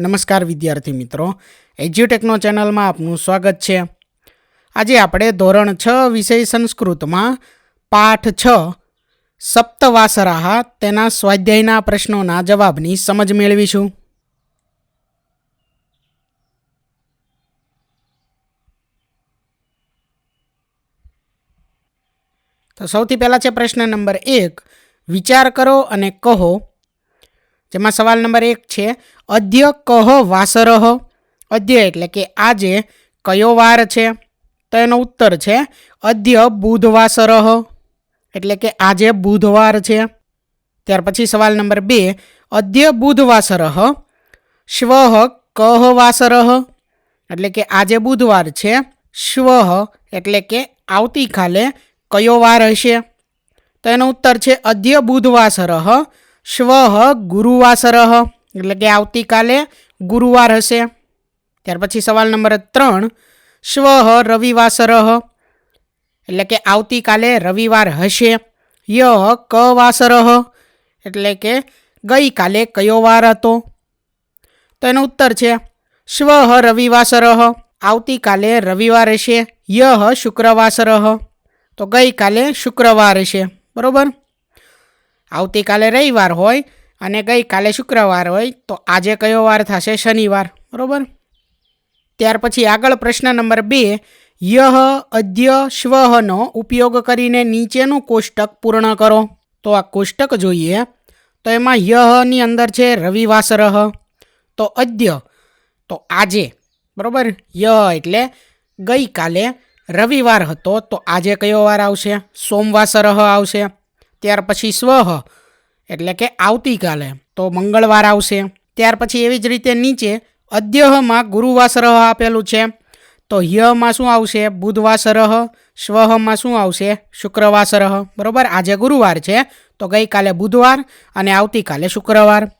નમસ્કાર વિદ્યાર્થી મિત્રો, એજ્યુટેકનો ચેનલમાં આપનું સ્વાગત છે. આજે આપણે ધોરણ છ વિષય સંસ્કૃતમાં પાઠ છ, સપ્તવાસરાહ, તેના સ્વાધ્યાયના પ્રશ્નોના જવાબની સમજ મેળવીશું. તો સૌથી પહેલાં છે પ્રશ્ન નંબર એક, વિચાર કરો અને કહો જેમાં સવાલ નંબર એક છે અધ્ય કહ વાસરહ? અધ્ય એટલે કે આજે કયો વાર છે? તો એનો ઉત્તર છે અધ્ય બુધવાસરહ. એટલે કે આજે બુધવાર છે. ત્યાર પછી સવાલ નંબર બે અધ્ય બુધવાસરહ? શ્વ કહ વાસરહ? એટલે કે આજે બુધવાર છે, શ્વ એટલે કે આવતીકાલે કયો વાર હશે? તો એનો ઉત્તર છે અધ્ય બુધવાસરહ. શ્વ ગુરુવાસર. એટલે કે આવતીકાલે ગુરુવાર હશે. ત્યાર પછી સવાલ નંબર ત્રણ, શ્વ રવિવાસર. એટલે કે આવતીકાલે રવિવાર હશે. ય કવાસર. એટલે કે ગઈકાલે કયો વાર હતો? તો એનો ઉત્તર છે, શ્વ રવિવાસર. આવતીકાલે રવિવાર હશે યહ શુક્રવાસર. તો ગઈકાલે શુક્રવાર હશે. બરોબર? આવતીકાલે રવિવાર હોય અને ગઈકાલે શુક્રવાર હોય, તો આજે કયો વાર થશે? શનિવાર. બરાબર? ત્યાર પછી આગળ પ્રશ્ન નંબર બે, યહ અધ્ય શ્વહનો ઉપયોગ કરીને નીચેનું કોષ્ટક પૂર્ણ કરો. તો આ કોષ્ટક જોઈએ, તો એમાં યહની અંદર છે રવિવાસરહ. તો અદ્ય, તો આજે. બરાબર? યહ એટલે ગઈકાલે રવિવાર હતો, તો આજે કયો વાર આવશે? સોમવાસરહ આવશે. ત્યાર પછી સ્વહ એટલે કે આવતીકાલે, તો મંગળવાર આવશે. ત્યાર પછી એવી જ રીતે નીચે અદ્યહમાં ગુરુવાસરહ આપેલું છે. તો યમાં શું આવશે? બુધવાસરહ સ્વહમાં શું આવશે? શુક્રવાસરહ બરાબર? આજે ગુરુવાર છે, તો ગઈકાલે બુધવાર અને આવતીકાલે શુક્રવાર.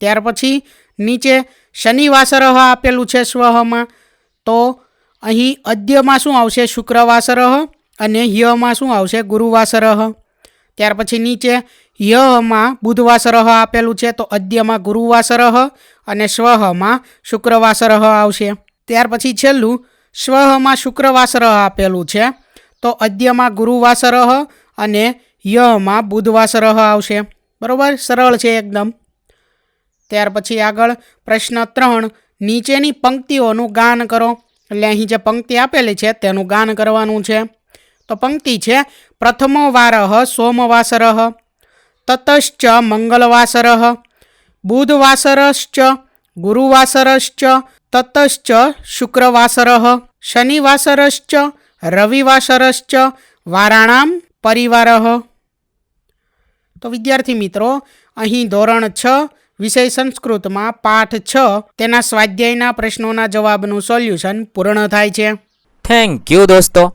ત્યાર પછી નીચે શનિવાસરહ આપેલું છે સ્વહમાં. તો અહીં અદ્યમાં શું આવશે? શુક્રવાસરહ અને યમાં શું આવશે? ગુરુવાસરહ ત્યાર પછી નીચે યમાં બુધવાસરહ આપેલું છે, તો અદ્યમાં ગુરુવાસરહ અને સ્વહમાં શુક્રવાસરહ આવશે. ત્યાર પછી છેલ્લું સ્વહમાં શુક્રવાસરહ આપેલું છે, તો અદ્યમાં ગુરુવાસરહ અને યમાં બુધવાસરહ આવશે. બરાબર? સરળ છે એકદમ. ત્યાર પછી આગળ પ્રશ્ન ત્રણ, નીચેની પંક્તિઓનું ગાન કરો. એટલે અહીં જે પંક્તિ આપેલી છે તેનું ગાન કરવાનું છે. તો પંક્તિ છે પ્રથમો સોમવાસર સોમવાસરઃ તતશ્ચ મંગલવાસર બુધવાસરશ્ચ ગુરુવાસરશ્ચ તતશ્ચ શુક્રવાસર શનિવાસરશ્ચ રવિવાસરશ્ચ વારાણામ પરિવાર તો વિદ્યાર્થી મિત્રો અહીં ધોરણ છ વિષય સંસ્કૃતમાં પાઠ છ તેના સ્વાધ્યાયના પ્રશ્નોના જવાબનું સોલ્યુશન પૂર્ણ થાય છે। થેન્ક યુ દોસ્તો